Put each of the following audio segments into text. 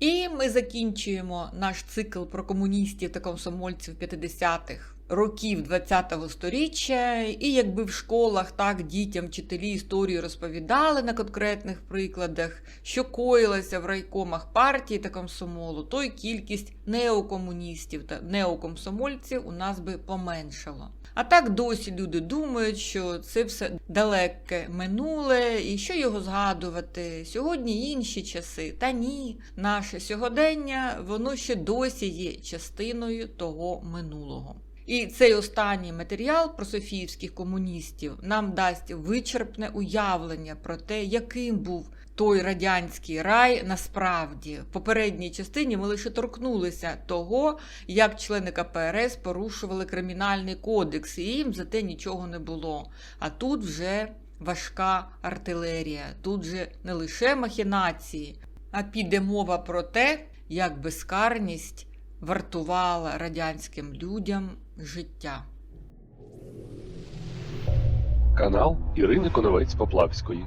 І ми закінчуємо наш цикл про комуністів та комсомольців 50-х років 20-го сторіччя. І якби в школах так дітям вчителі історію розповідали на конкретних прикладах, що коїлося в райкомах партії та комсомолу, то й кількість неокомуністів та неокомсомольців у нас би поменшало. А так досі люди думають, що це все далеке минуле, і що його згадувати. Сьогодні інші часи. Та ні, наше сьогодення воно ще досі є частиною того минулого. І цей останній матеріал про софіївських комуністів нам дасть вичерпне уявлення про те, яким був той радянський рай насправді. В попередній частині ми лише торкнулися того, як члени КПРС порушували кримінальний кодекс, і їм за те нічого не було. А тут вже важка артилерія, тут же не лише махінації, а піде мова про те, як безкарність вартувала радянським людям життя. Канал Ірини Коновець Поплавської.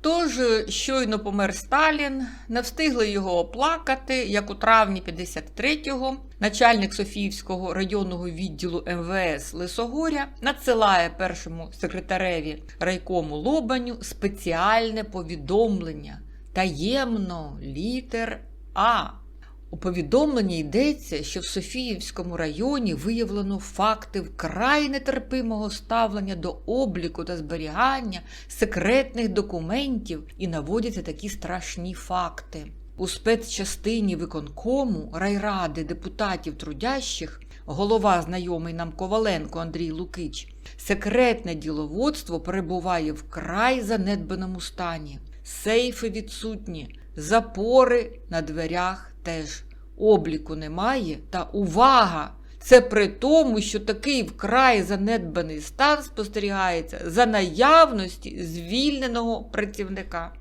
Тож щойно помер Сталін, не встигли його оплакати, як у травні 53-го начальник Софіївського районного відділу МВС Лисогоря надсилає першому секретареві райкому Лобаню спеціальне повідомлення таємно літер А. У повідомленні йдеться, що в Софіївському районі виявлено факти вкрай нетерпимого ставлення до обліку та зберігання секретних документів і наводяться такі страшні факти. У спецчастині виконкому райради депутатів трудящих, голова знайомий нам Коваленко Андрій Лукич, секретне діловодство перебуває в край занедбаному стані. Сейфи відсутні, запори на дверях теж. Обліку немає, та увага! Це при тому, що такий вкрай занедбаний стан спостерігається за наявності звільненого працівника.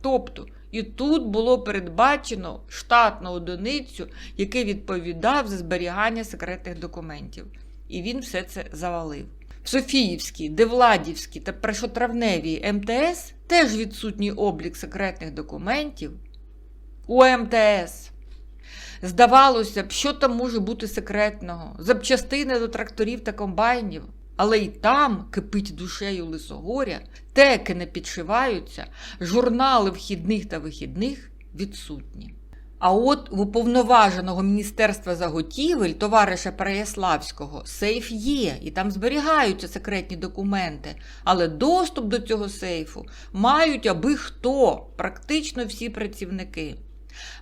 Тобто, і тут було передбачено штатну одиницю, який відповідав за зберігання секретних документів. І він все це завалив. В Софіївській, Девладівській та Першотравневій МТС теж відсутній облік секретних документів. У МТС. Здавалося б, що там може бути секретного, запчастини до тракторів та комбайнів. Але й там кипить душею лисогоря, теки не підшиваються, журнали вхідних та вихідних відсутні. А от в уповноваженого Міністерства заготівель товариша Переяславського сейф є, і там зберігаються секретні документи, але доступ до цього сейфу мають аби хто, практично всі працівники.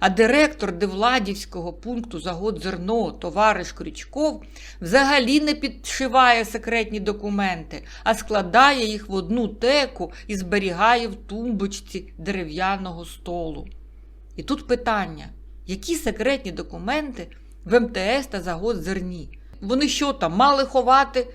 А директор Девладівського пункту Загодзерно, товариш Крючков, взагалі не підшиває секретні документи, а складає їх в одну теку і зберігає в тумбочці дерев'яного столу. І тут питання: які секретні документи в МТС та Загодзерні? Вони що там, мали ховати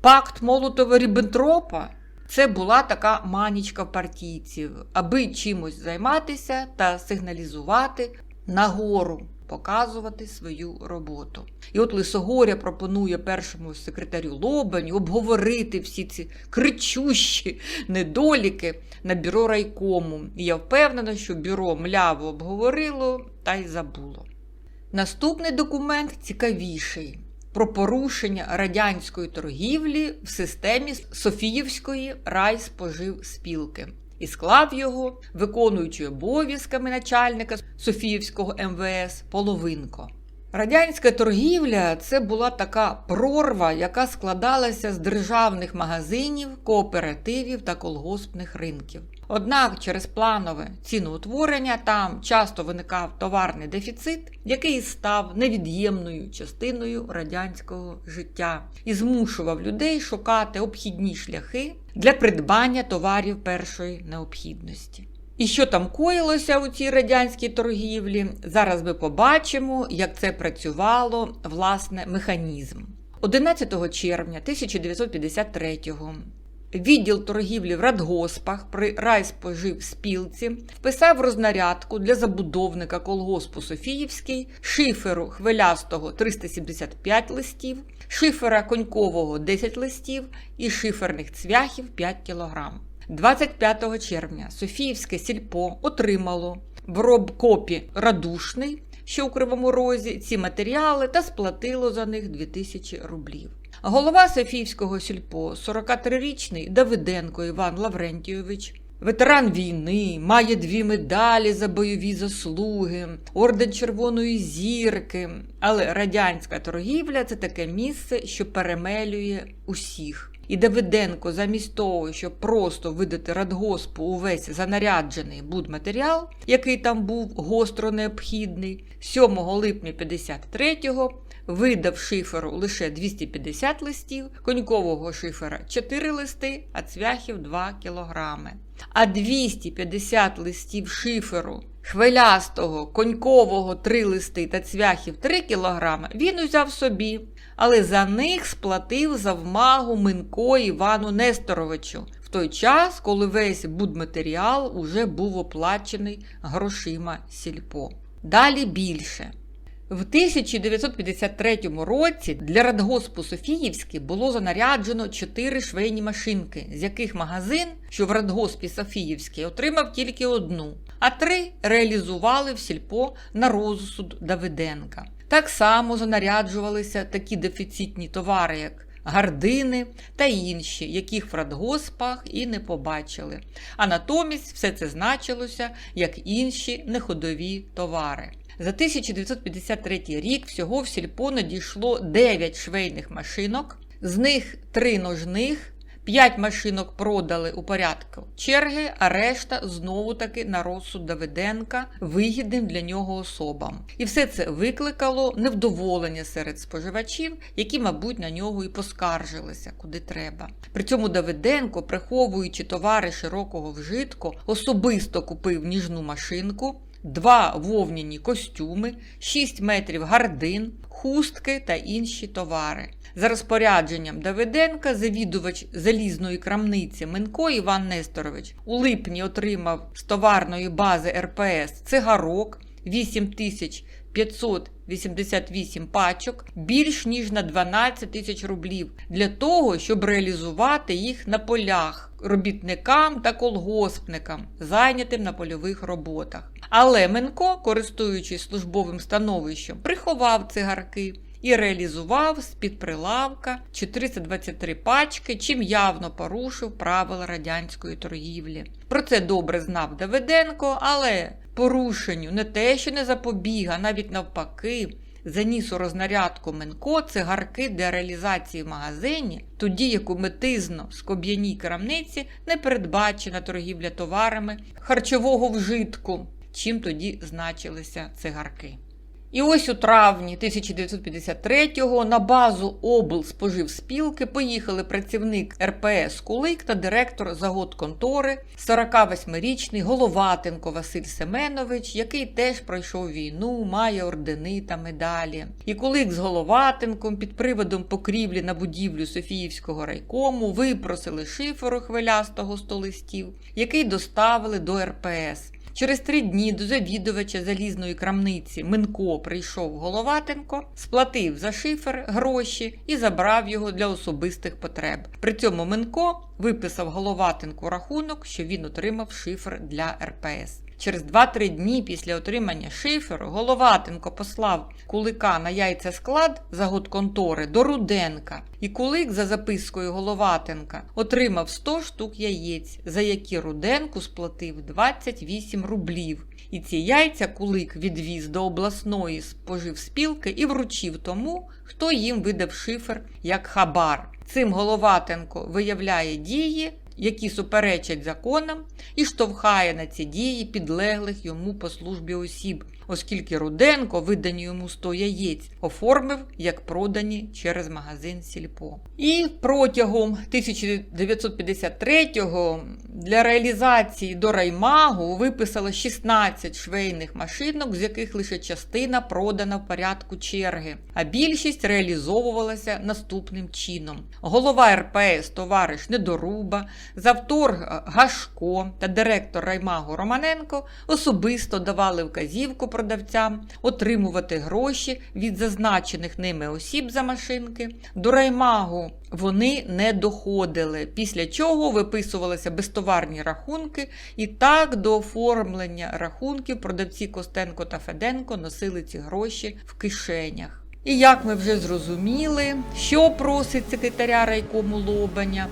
пакт Молотова Ріббентропа? Це була така манічка партійців, аби чимось займатися та сигналізувати нагору, показувати свою роботу. І от Лисогоря пропонує першому секретарю Лобаню обговорити всі ці кричущі недоліки на бюро райкому. І я впевнена, що бюро мляво обговорило та й забуло. Наступний документ цікавіший про порушення радянської торгівлі в системі Софіївської райспоживспілки. І склав його, виконуючи обов'язками начальника Софіївського МВС Половинко. Радянська торгівля це була така прорва, яка складалася з державних магазинів, кооперативів та колгоспних ринків. Однак через планове ціноутворення там часто виникав товарний дефіцит, який став невід'ємною частиною радянського життя і змушував людей шукати обхідні шляхи для придбання товарів першої необхідності. І що там коїлося у цій радянській торгівлі, зараз ми побачимо, як це працювало власне механізм. 11 червня 1953-го Відділ торгівлі в радгоспах при райспоживспілці вписав рознарядку для забудовника колгоспу Софіївський, шиферу хвилястого 375 листів, шифера конькового 10 листів і шиферних цвяхів 5 кг. 25 червня Софіївське сільпо отримало в робкопі Радушний, що у Кривому Розі, ці матеріали та сплатило за них 2000 рублів. Голова Софіївського сільпо, 43-річний Давиденко Іван Лаврентійович, ветеран війни, має дві медалі за бойові заслуги, орден Червоної зірки. Але радянська торгівля це таке місце, що перемелює усіх. І Давиденко, замість того, щоб просто видати радгоспу увесь занаряджений будматеріал, який там був гостро необхідний, 7 липня 53-го видав шиферу лише 250 листів, конькового шифера 4 листи, а цвяхів 2 кілограми. А 250 листів шиферу, хвилястого, конькового три листи та цвяхів 3 кілограми він узяв собі, але за них сплатив завмагу Минко Івану Несторовичу в той час, коли весь будматеріал уже був оплачений грошима сільпо. Далі більше. В 1953 році для радгоспу Софіївський було занаряджено 4 швейні машинки, з яких магазин, що в радгоспі Софіївський, отримав тільки одну, а три реалізували в сільпо на розсуд Давиденка. Так само занаряджувалися такі дефіцитні товари, як гардини та інші, яких в радгоспах і не побачили. А натомість все це значилося як інші неходові товари. За 1953 рік всього в сільпо надійшло 9 швейних машинок, з них 3 ножних, 5 машинок продали у порядку черги, а решта знову таки на розсуд Давиденка вигідним для нього особам. І все це викликало невдоволення серед споживачів, які, мабуть, на нього і поскаржилися, куди треба. При цьому Давиденко, приховуючи товари широкого вжитку, особисто купив ніжну машинку два вовняні костюми, 6 метрів гардин, хустки та інші товари. За розпорядженням Давиденка, завідувач залізної крамниці Минко Іван Несторович у липні отримав з товарної бази РПС цигарок 8588 пачок більш ніж на 12 тисяч рублів для того, щоб реалізувати їх на полях робітникам та колгоспникам, зайнятим на польових роботах. Але Менко, користуючись службовим становищем, приховав цигарки і реалізував з-під прилавка 423 пачки, чим явно порушив правила радянської торгівлі. Про це добре знав Давиденко, але порушенню не те, що не запобіг, а навіть навпаки. Заніс у рознарядку Менко цигарки для реалізації в магазині, тоді як у метизно скоб'яній крамниці не передбачена торгівля товарами харчового вжитку, чим тоді значилися цигарки. І ось у травні 1953-го на базу облспоживспілки поїхали працівник РПС Кулик та директор загодконтори 48-річний Головатенко Василь Семенович, який теж пройшов війну, має ордени та медалі. І Кулик з Головатенком під приводом покрівлі на будівлю Софіївського райкому випросили шиферу хвилястого 100 листів, який доставили до РПС. Через три дні до завідувача залізної крамниці Минко прийшов Головатенко, сплатив за шифер гроші і забрав його для особистих потреб. При цьому Минко виписав Головатенку рахунок, що він отримав шифер для РПС. Через 2-3 дні після отримання шиферу Головатенко послав кулика на яйця склад загодконтори до Руденка, і кулик за запискою Головатенка отримав 100 штук яєць, за які Руденку сплатив 28 рублів. І ці яйця кулик відвіз до обласної споживспілки і вручив тому, хто їм видав шифер як хабар. Цим Головатенко виявляє дії, які суперечать законам, і штовхає на ці дії підлеглих йому по службі осіб, оскільки Руденко, видані йому 100 яєць, оформив як продані через магазин Сільпо. І протягом 1953-го для реалізації до раймагу виписали 16 швейних машинок, з яких лише частина продана в порядку черги, а більшість реалізовувалася наступним чином. Голова РПС товариш Недоруба Завторг Гашко та директор Раймагу Романенко особисто давали вказівку продавцям отримувати гроші від зазначених ними осіб за машинки. До Раймагу вони не доходили, після чого виписувалися безтоварні рахунки, і так до оформлення рахунків продавці Костенко та Феденко носили ці гроші в кишенях. І як ми вже зрозуміли, що просить секретаря райкому Лобаня,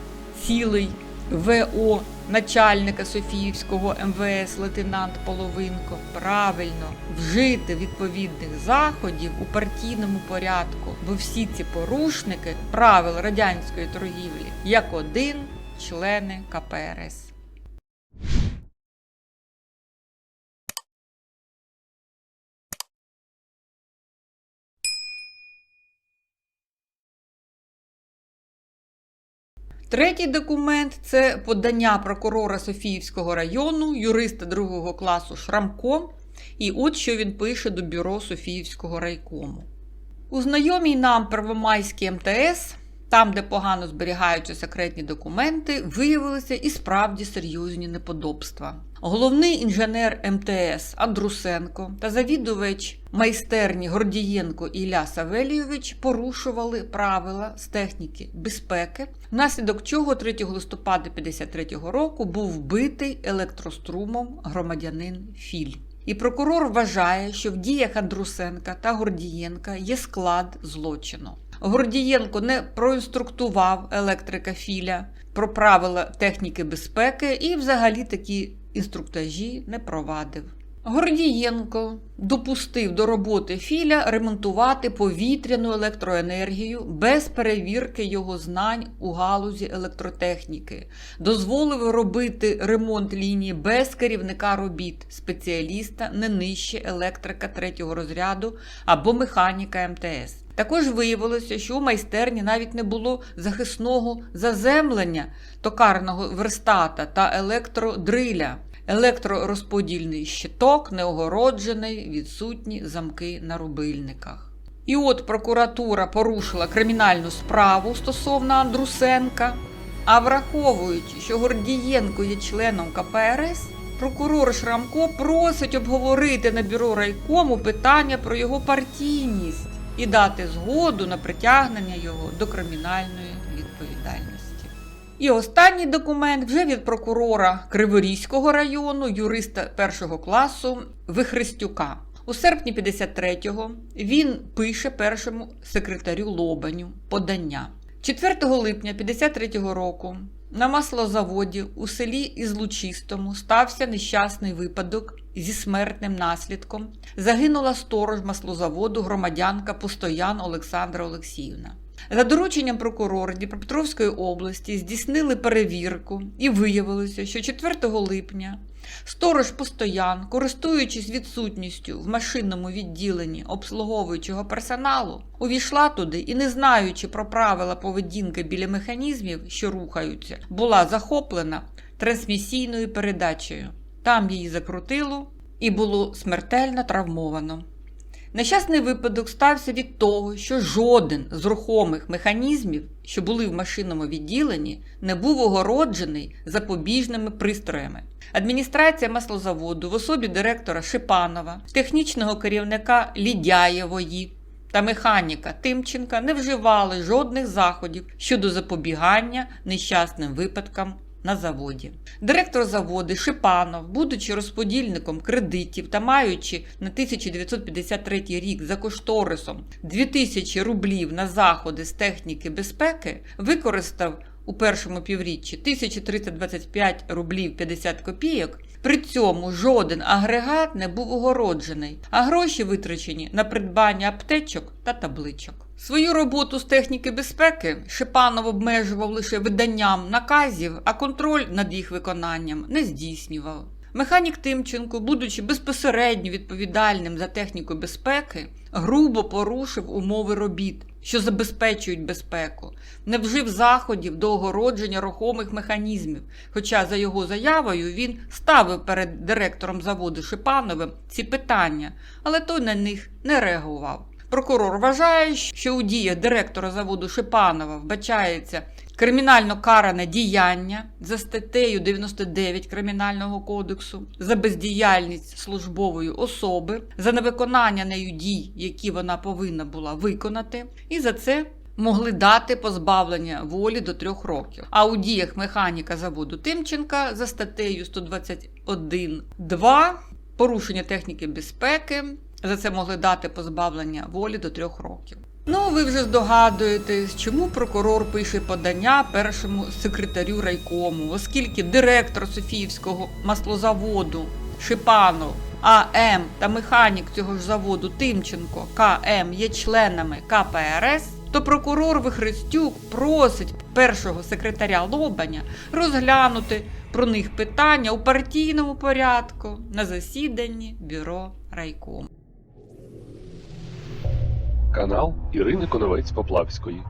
цілий ВО начальника Софіївського МВС лейтенант Половинко правильно вжити відповідних заходів у партійному порядку, бо всі ці порушники правил радянської торгівлі як один члени КПРС. Третій документ це подання прокурора Софіївського району, юриста другого класу Шрамко. І от що він пише до бюро Софіївського райкому. У знайомій нам Первомайській МТС, там, де погано зберігаються секретні документи, виявилися і справді серйозні неподобства. Головний інженер МТС Андрусенко та завідувач майстерні Гордієнко Ілля Савелійович порушували правила з техніки безпеки, внаслідок чого 3 листопада 53-го року був вбитий електрострумом громадянин Філь. І прокурор вважає, що в діях Андрусенка та Гордієнка є склад злочину. Гордієнко не проінструктував електрика Філя про правила техніки безпеки і взагалі такі інструктажі не провадив. Гордієнко допустив до роботи Філя ремонтувати повітряну електроенергію без перевірки його знань у галузі електротехніки, дозволив робити ремонт лінії без керівника робіт, спеціаліста не нижче електрика третього розряду або механіка МТС. Також виявилося, що у майстерні навіть не було захисного заземлення токарного верстата та електродриля. Електророзподільний щиток неогороджений, відсутні замки на рубильниках. І от прокуратура порушила кримінальну справу стосовно Андрусенка. А враховуючи, що Гордієнко є членом КПРС, прокурор Шрамко просить обговорити на бюро райкому питання про його партійність і дати згоду на притягнення його до кримінальної відповідальності. І останній документ вже від прокурора Криворізького району, юриста першого класу Вихрестюка. У серпні 53-го він пише першому секретарю Лобаню подання. 4 липня 53-го року на маслозаводі у селі Ізлучистому стався нещасний випадок зі смертним наслідком. Загинула сторож маслозаводу громадянка Постоян Олександра Олексіївна. За дорученням прокурора Дніпропетровської області здійснили перевірку і виявилося, що 4 липня сторож Постоян, користуючись відсутністю в машинному відділенні обслуговуючого персоналу, увійшла туди і, не знаючи про правила поведінки біля механізмів, що рухаються, була захоплена трансмісійною передачею. Там її закрутило і було смертельно травмовано. Нещасний випадок стався від того, що жоден з рухомих механізмів, що були в машинному відділенні, не був огороджений запобіжними пристроями. Адміністрація маслозаводу в особі директора Шипанова, технічного керівника Лідяєвої та механіка Тимченка не вживали жодних заходів щодо запобігання нещасним випадкам на заводі. Директор заводу Шипанов, будучи розподільником кредитів та маючи на 1953 рік за кошторисом 2000 рублів на заходи з техніки безпеки, використав у першому півріччі 1325 рублів 50 копійок. При цьому жоден агрегат не був огороджений, а гроші витрачені на придбання аптечок та табличок. Свою роботу з техніки безпеки Шипанов обмежував лише виданням наказів, а контроль над їх виконанням не здійснював. Механік Тимченко, будучи безпосередньо відповідальним за техніку безпеки, грубо порушив умови робіт, що забезпечують безпеку, не вжив заходів до огородження рухомих механізмів. Хоча, за його заявою, він ставив перед директором заводу Шипановим ці питання, але той на них не реагував. Прокурор вважає, що у діях директора заводу Шипанова вбачається кримінально каране діяння за статтею 99 Кримінального кодексу, за бездіяльність службової особи, за невиконання нею дій, які вона повинна була виконати, і за це могли дати позбавлення волі до трьох років. А у діях механіка заводу Тимченка за статтею 121.2 порушення техніки безпеки. За це могли дати позбавлення волі до трьох років. Ну, ви вже здогадуєтесь, чому прокурор пише подання першому секретарю райкому, оскільки директор Софіївського маслозаводу Шипанов АМ та механік цього ж заводу Тимченко КМ є членами КПРС, то прокурор Вихрестюк просить першого секретаря Лобаня розглянути про них питання у партійному порядку на засіданні бюро райкому. Канал Ірини Коновець Поплавської.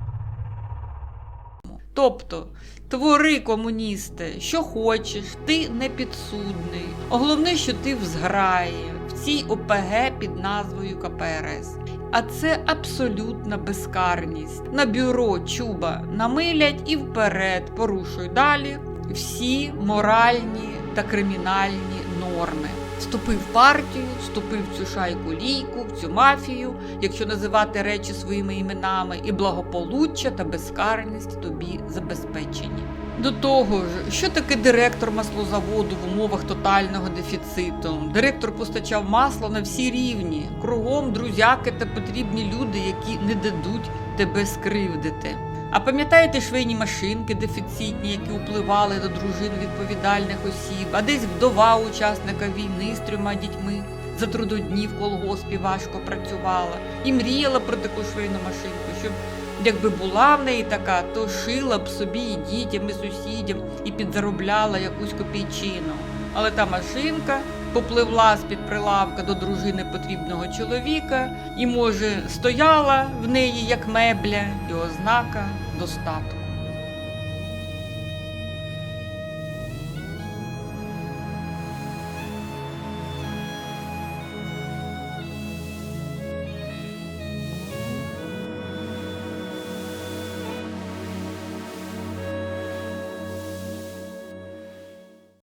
Тобто, твори комуністи, що хочеш, ти не підсудний. Головне, що ти в зграї, в цій ОПГ під назвою КПРС. А це абсолютна безкарність. На бюро чуба намилять і вперед порушуй далі всі моральні та кримінальні норми. Вступив в партію, вступив в цю шайку лійку, в цю мафію, якщо називати речі своїми іменами, і благополуччя та безкарність тобі забезпечені. До того ж, що таке директор маслозаводу в умовах тотального дефіциту? Директор постачав масло на всі рівні, кругом друзяки та потрібні люди, які не дадуть тебе скривдити. А пам'ятаєте швейні машинки дефіцитні, які впливали до дружин відповідальних осіб, а десь вдова учасника війни з трьома дітьми за трудодні в колгоспі важко працювала і мріяла про таку швейну машинку, щоб якби була в неї така, то шила б собі і дітям, і сусідям, і підзаробляла якусь копійчину. Але та машинка попливла з-під прилавка до дружини потрібного чоловіка і, може, стояла в неї як мебля і ознака достатку.